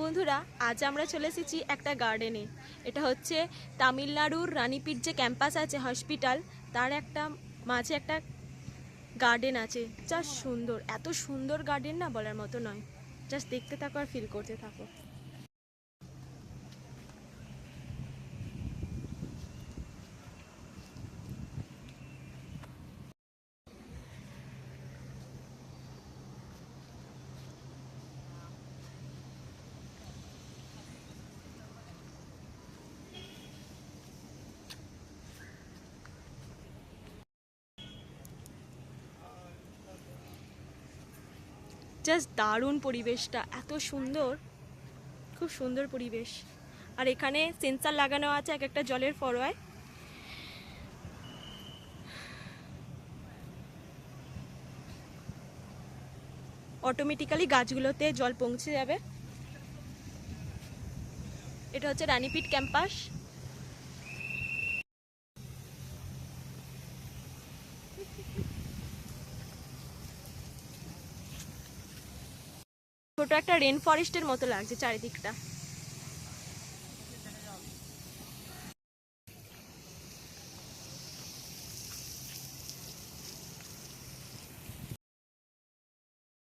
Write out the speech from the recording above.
বন্ধুরা, আজ আমরা চলে এসেছি একটা গার্ডেনে এটা হচ্ছে তামিলনাড়ুর রানীপীঠ যে ক্যাম্পাস আছে হসপিটাল তার একটা মাঝে একটা গার্ডেন আছে। যা সুন্দর, এত সুন্দর গার্ডেন না বলার মতো নয়। জাস্ট দেখতে থাকো আর ফিল করতে থাকো। জাস্ট দারুণ পরিবেশটা, এত সুন্দর। খুব সুন্দর পরিবেশ। আর এখানে সেন্সার লাগানো আছে এক একটা জলের ফরোয়ায় অটোমেটিক্যালি গাছগুলোতে জল পৌঁছে যাবে। এটা হচ্ছে রানীপীঠ ক্যাম্পাস। ছোট একটা রেন ফরেস্টের মতো লাগছে চারিদিকটা।